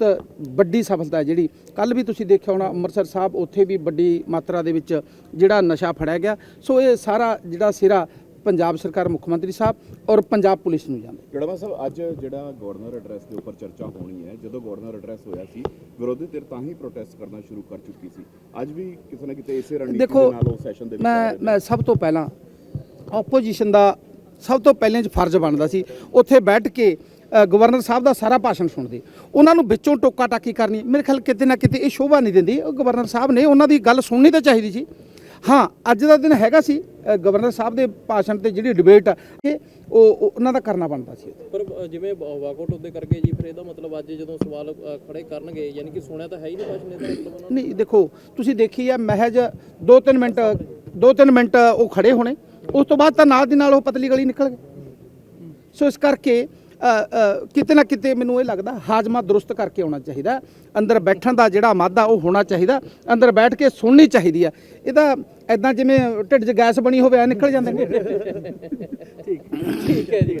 ਬਹੁਤ ਵੱਡੀ ਸਫਲਤਾ ਹੈ ਜਿਹੜੀ। ਕੱਲ ਵੀ ਤੁਸੀਂ ਦੇਖਿਆ ਹੋਣਾ ਅੰਮ੍ਰਿਤਸਰ ਸਾਹਿਬ ਉੱਥੇ ਵੀ ਵੱਡੀ ਮਾਤਰਾ ਦੇ ਵਿੱਚ ਜਿਹੜਾ ਨਸ਼ਾ ਫੜਿਆ ਗਿਆ। ਸੋ ਇਹ ਸਾਰਾ ਜਿਹੜਾ ਸਿਰਾ ਪੰਜਾਬ ਸਰਕਾਰ ਮੁੱਖ ਮੰਤਰੀ ਸਾਹਿਬ ਔਰ ਪੰਜਾਬ ਪੁਲਿਸ ਨੂੰ ਜਾਂਦਾ। ਗੜਵਾ ਸਾਹਿਬ ਅੱਜ ਜਿਹੜਾ ਗਵਰਨਰ ਐਡਰੈਸ ਦੇ ਉੱਪਰ ਚਰਚਾ ਹੋਣੀ ਹੈ ਜਦੋਂ ਗਵਰਨਰ ਐਡਰੈਸ ਹੋਇਆ ਸੀ ਵਿਰੋਧੀ ਧਿਰ ਤਾਂ ਹੀ ਪ੍ਰੋਟੈਸਟ ਕਰਨਾ ਸ਼ੁਰੂ ਕਰ ਚੁੱਕੀ ਸੀ। ਅੱਜ ਵੀ ਕਿਸੇ ਨਾ ਕਿਤੇ ਇਸੇ ਰਣਨੀਤੀ ਦੇ ਨਾਲ ਉਹ ਸੈਸ਼ਨ ਦੇ ਵਿੱਚ ਮੈਂ। ਮੈਂ ਸਭ ਤੋਂ ਪਹਿਲਾਂ ਆਪੋਜੀਸ਼ਨ ਦਾ ਸਭ ਤੋਂ ਪਹਿਲੇ ਚ ਫਰਜ਼ ਬਣਦਾ ਸੀ ਉੱਥੇ ਬੈਠ ਕੇ ਗਵਰਨਰ ਸਾਹਿਬ ਦਾ ਸਾਰਾ ਭਾਸ਼ਣ ਸੁਣਦੇ। ਉਹਨਾਂ ਨੂੰ ਵਿੱਚੋਂ ਟੋਕਾ ਟਾਕੀ ਕਰਨੀ ਮੇਰੇ ਖਿਆਲ ਕਿਤੇ ਨਾ ਕਿਤੇ ਇਹ ਸ਼ੋਭਾ ਨਹੀਂ ਦਿੰਦੀ। ਉਹ ਗਵਰਨਰ ਸਾਹਿਬ ਨੇ ਉਹਨਾਂ ਦੀ ਗੱਲ ਸੁਣਨੀ ਤਾਂ ਚਾਹੀਦੀ ਸੀ। ਹਾਂ ਅੱਜ ਦਾ ਦਿਨ ਹੈਗਾ ਸੀ ਗਵਰਨਰ ਸਾਹਿਬ ਦੇ ਭਾਸ਼ਣ ਤੇ ਜਿਹੜੀ ਡਿਬੇਟ ਆ ਇਹ ਉਹ ਉਹ ਉਹਨਾਂ ਦਾ ਕਰਨਾ ਬਣਦਾ ਸੀ। ਪਰ ਜਿਵੇਂ ਵਾਕਆਊਟ ਉਹਦੇ ਕਰਕੇ ਜੀ ਫਿਰ ਇਹਦਾ ਮਤਲਬ ਅੱਜ ਜਦੋਂ ਸਵਾਲ ਖੜੇ ਕਰਨਗੇ ਯਾਨੀ ਕਿ ਸੁਣਿਆ ਤਾਂ ਹੈ ਹੀ ਨਹੀਂ ਭਾਸ਼ਣ ਇਹਦਾ ਮਤਲਬ ਨਹੀਂ ਦੇਖੋ ਤੁਸੀਂ ਦੇਖੀ ਆ ਮਹਿਜ 2-3 ਮਿੰਟ 2-3 ਮਿੰਟ ਉਹ ਖੜੇ ਹੋਣੇ ਉਸ ਤੋਂ ਬਾਅਦ ਤਾਂ ਨਾਲ ਦੀ ਨਾਲ ਉਹ ਪਤਲੀ ਗਲੀ ਨਿਕਲ ਗਏ ਸੋ ਇਸ ਕਰਕੇ ਕਿਤੇ ਨਾ ਕਿਤੇ ਮੈਨੂੰ ਇਹ ਲੱਗਦਾ ਹਾਜ਼ਮਾ ਦਰੁਸਤ ਕਰਕੇ ਆਉਣਾ ਚਾਹੀਦਾ। ਅੰਦਰ ਬੈਠਣ ਦਾ ਜਿਹੜਾ ਮਾਦਾ ਉਹ ਹੋਣਾ ਚਾਹੀਦਾ। ਅੰਦਰ ਬੈਠ ਕੇ ਸੁਣਨੀ ਚਾਹੀਦੀ ਆ। ਇਹਦਾ ਐਦਾਂ ਜਿਵੇਂ ਢਿੱਡ 'ਚ ਗੈਸ ਬਣੀ ਹੋਵੇ ਐ ਨਿਕਲ ਜਾਂਦੇ। ਨੇ ਠੀਕ ਹੈ ਜੀ।